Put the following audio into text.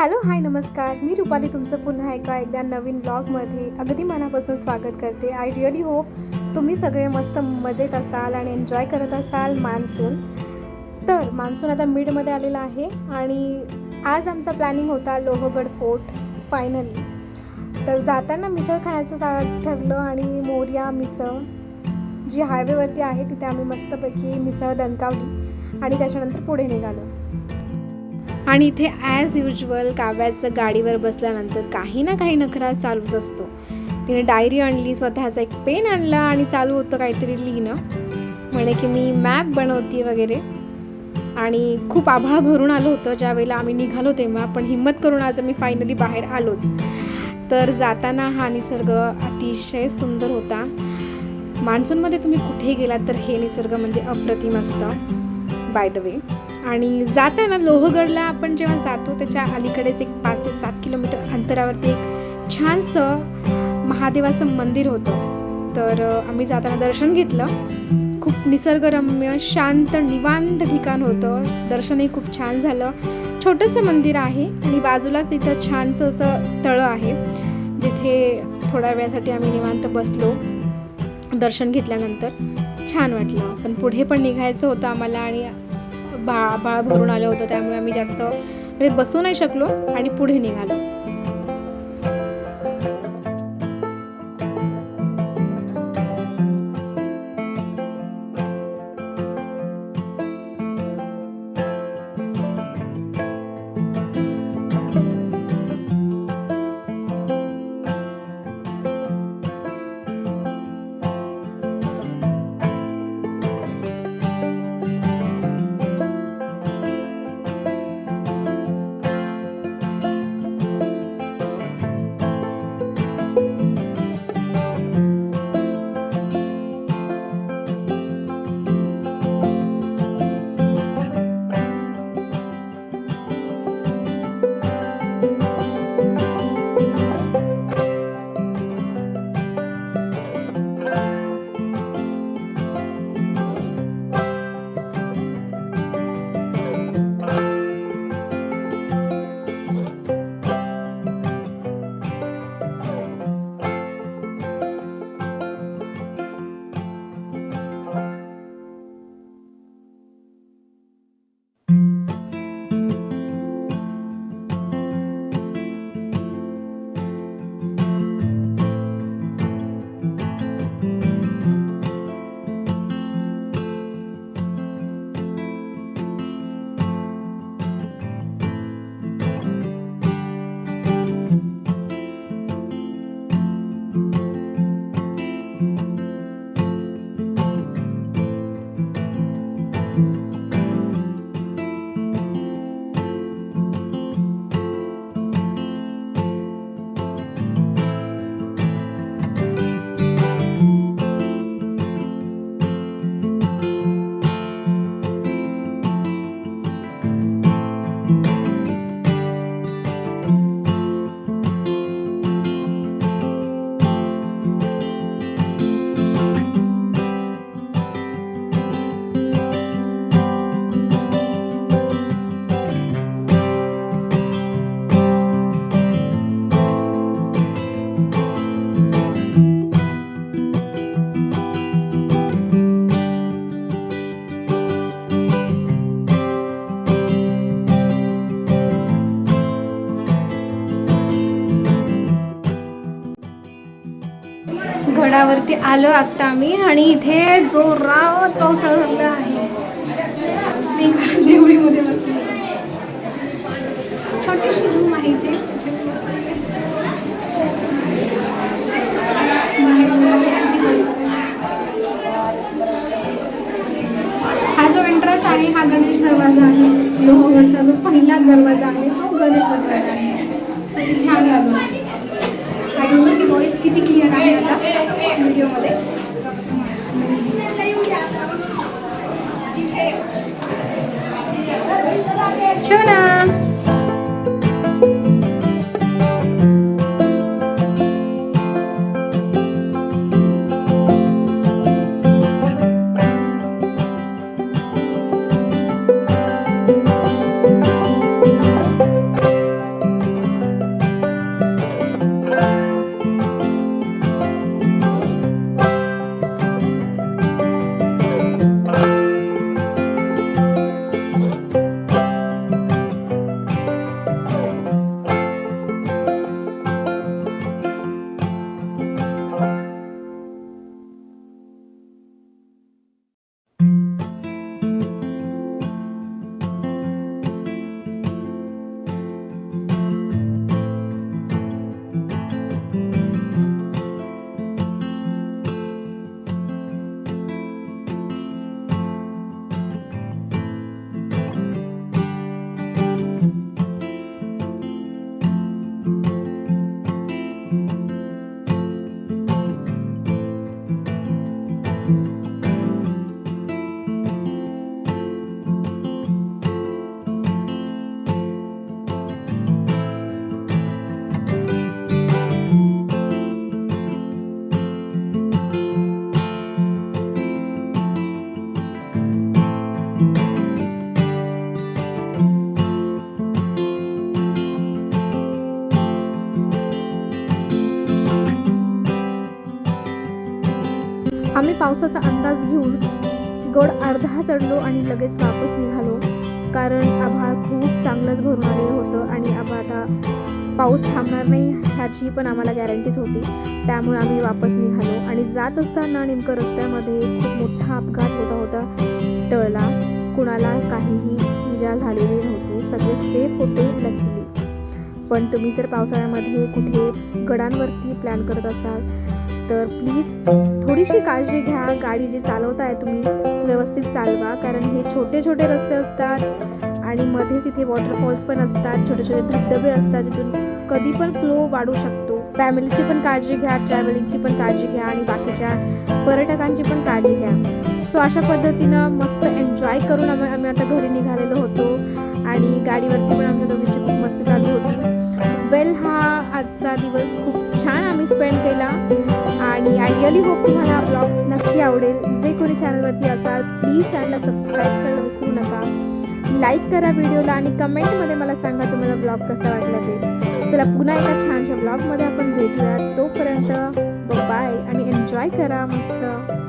Hello hi नमस्कार. मी रुपाली तुमचं पुन्हा एका एकदा नवीन ब्लॉगमध्ये अगदी मनापासून स्वागत करते. आय रिअली होप तुम्ही सगळे मस्त मजेत असाल आणि एन्जॉय करत असाल मान्सून. तर मान्सून आता मिडमध्ये आलेला आहे आणि आज आमचा प्लॅनिंग होता लोहगड फोर्ट फायनली तर जाताना मिसळ खाण्याचं जा ठरलं आणि मोर्या मिसळ जी हायवेवरती आहे तिथे आम्ही मस्तपैकी मिसळ दणकावली आणि त्याच्यानंतर पुढे निघालो. आणि इथे ॲज युजल काव्याचं गाडीवर बसल्यानंतर काही ना काही नखरा चालूच असतो. तिने डायरी आणली स्वतःचा एक पेन आणला आणि चालू होतं काहीतरी लिहिणं. म्हणे की मी मॅप बनवते वगैरे. आणि खूप आभाळ भरून आलं होतं. ज्यावेळेला आम्ही निघालो तेव्हा पण हिंमत करून आज आम्ही फायनली बाहेर आलोच. तर जाताना हा निसर्ग अतिशय सुंदर होता. मान्सूनमध्ये तुम्ही कुठे गेलात तर हे निसर्ग म्हणजे अप्रतिम असतं. बाय द वे आणि जाताना लोहगडला आपण जेव्हा जातो त्याच्या अलीकडेच एक पाच ते सात किलोमीटर अंतरावरती एक छानसं महादेवाचं मंदिर होतं. तर आम्ही जाताना दर्शन घेतलं. खूप निसर्गरम्य शांत निवांत ठिकाण होतं. दर्शनही खूप छान झालं. छोटंसं मंदिर आहे आणि बाजूलाच इथं छानसं असं तळं आहे जिथे थोड्या वेळासाठी आम्ही निवांत बसलो. दर्शन घेतल्यानंतर छान वाटलं. पण पुढे पण निघायचं होतं आम्हाला आणि बा बाळ भरून आलं होतं त्यामुळे आम्ही जास्त म्हणजे बसू नाही शकलो आणि पुढे निघालो. गडावरती आलो आता आम्ही आणि इथे जोरात पाऊस झाला आहे. मी देवळीमध्ये बसले. छोटीशी रूम आहे इथे. हा जो एंट्रन्स आहे हा गणेश दरवाजा आहे. लोहगडचा जो पहिला दरवाजा आहे तो किती क्लिअर आहे आता? व्हिडिओमध्ये शोना आम्ही पावसाचा अंदाज घेऊन गड अर्धा चढलो आणि लगेच वापस निघालो. कारण आभाळ खूप चांगलंच भरून आलेलं होतं आणि आभाळ आता पाऊस थांबणार नाही ह्याची पण आम्हाला गॅरंटीच होती. त्यामुळे आम्ही वापस निघालो आणि जात असताना नेमकं रस्त्यामध्ये खूप मोठा अपघात होता होता. टळला. कुणाला काहीही इजा झालेली नव्हती. सगळे सेफ होते लकीली पण तुम्ही जर पावसाळ्यामध्ये कुठे गडांवरती प्लॅन करत असाल तर प्लीज थोडीशी काळजी घ्या. गाडी जी चालवताय तुम्ही व्यवस्थित चालवा. कारण हे छोटे छोटे रस्ते असतात आणि मध्येच इथे वॉटरफॉल्स पण असतात. छोटे छोटे धबधबे असतात जिथून कधी पण फ्लो वाढू शकतो. फॅमिलीची पण काळजी घ्या ट्रॅव्हलिंगची पण काळजी घ्या आणि बाकीच्या पर्यटकांची पण काळजी घ्या. सो अशा पद्धतीनं मस्त एन्जॉय करून आम्ही आम्ही आता घरी निघालेलो होतो आणि गाडीवरती पण आमच्या दोघींची खूप मस्ती चालू होती. वेल हा आजचा दिवस खूप छान आम्ही स्पेंड केला रिअली होप तुम्हाला हा ब्लॉग नक्की आवडेल. जे कोणी चॅनलवरती असाल प्लीज चॅनलला सबस्क्राईब करायला विसरू नका. लाईक करा व्हिडिओला आणि कमेंटमध्ये मला सांगा तुम्हाला ब्लॉग कसा वाटला ते. चला पुन्हा एका छानशा ब्लॉगमध्ये आपण भेटूया तोपर्यंत बाय आणि एन्जॉय करा मस्त.